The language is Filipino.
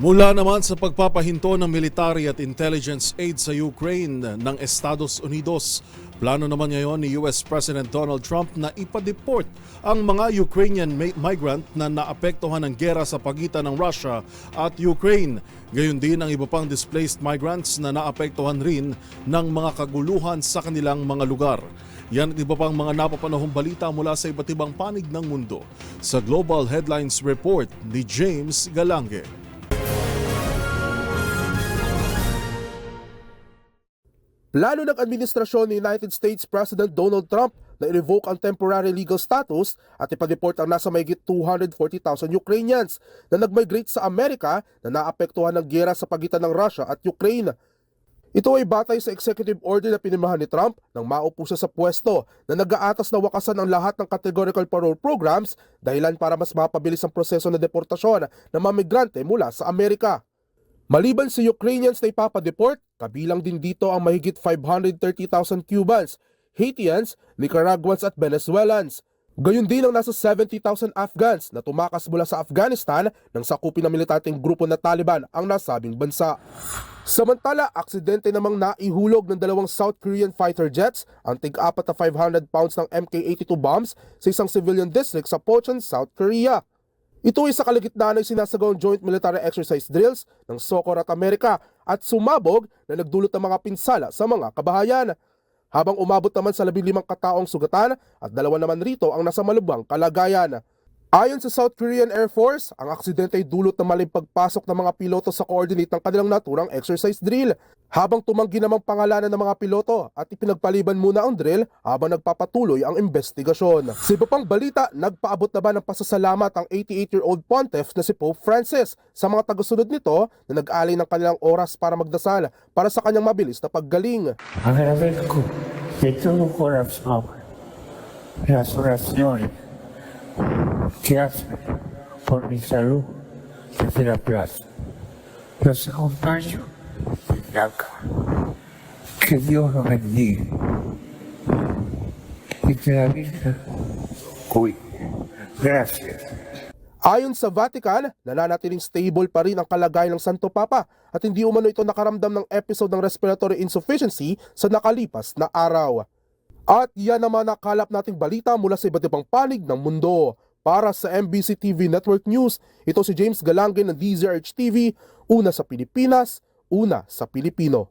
Mula naman sa pagpapahinto ng military at intelligence aid sa Ukraine ng Estados Unidos, plano naman ngayon ni US President Donald Trump na ipadeport ang mga Ukrainian mi- migrant na naapektuhan ng gera sa pagitan ng Russia at Ukraine. Gayon din ang iba pang displaced migrants na naapektuhan rin ng mga kaguluhan sa kanilang mga lugar. Yan at iba pang mga napapanahong balita mula sa iba't ibang panig ng mundo sa Global Headlines Report ni James Galange. Plano ng administrasyon ni United States President Donald Trump na i-revoke ang temporary legal status at ipa-deport ang nasa mayigit 240,000 Ukrainians na nag-migrate sa Amerika na naapektuhan ng gera sa pagitan ng Russia at Ukraine. Ito ay batay sa executive order na pinimahan ni Trump nang maupo siya sa pwesto na nag-aatas na wakasan ang lahat ng categorical parole programs dahilan para mas mapabilis ang proseso ng deportasyon ng mga migrante mula sa Amerika. Maliban sa Ukrainians na ipapadeport, kabilang din dito ang mahigit 530,000 Cubans, Haitians, Nicaraguans at Venezuelans. Gayun din ang nasa 70,000 Afghans na tumakas mula sa Afghanistan nang sakupin ng militanteng grupo na Taliban ang nasabing bansa. Samantala, aksidente namang naihulog ng dalawang South Korean fighter jets ang tig-apat na 500 pounds ng MK-82 bombs sa isang civilian district sa Pocheon, South Korea. Ito ay sa kalagitnaan ng sinasagawang joint military exercise drills ng Sokor at Amerika at sumabog na nagdulot ng mga pinsala sa mga kabahayan. Habang umabot naman sa 15 kataong sugatan at dalawa naman rito ang nasa malubhang kalagayan. Ayon sa South Korean Air Force, ang aksidente ay dulot ng maling pagpasok ng mga piloto sa coordinate ng kanilang naturang exercise drill. Habang tumanggi namang pangalanan ng mga piloto at ipinagpaliban muna ang drill habang nagpapatuloy ang investigasyon. Sa iba pang balita, nagpaabot na ba ng pasasalamat ang 88-year-old pontiff na si Pope Francis sa mga tagasunod nito na nag-alay ng kanilang oras para magdasal para sa kanyang mabilis na paggaling. Agradezco de todo corazón las oraciones que hacen por mi salud desde la plaza. Los acompaño desde acá. Que Dios los bendiga y que la Virgen cuide. Gracias. Ayon sa Vatican, nananatiling stable pa rin ang kalagayan ng Santo Papa at hindi umano ito nakaramdam ng episode ng respiratory insufficiency sa nakalipas na araw. At yan naman nakalap nating balita mula sa iba't ibang panig ng mundo. Para sa MBC TV Network News, ito si James Galange ng DZRH TV, una sa Pilipinas, una sa Pilipino.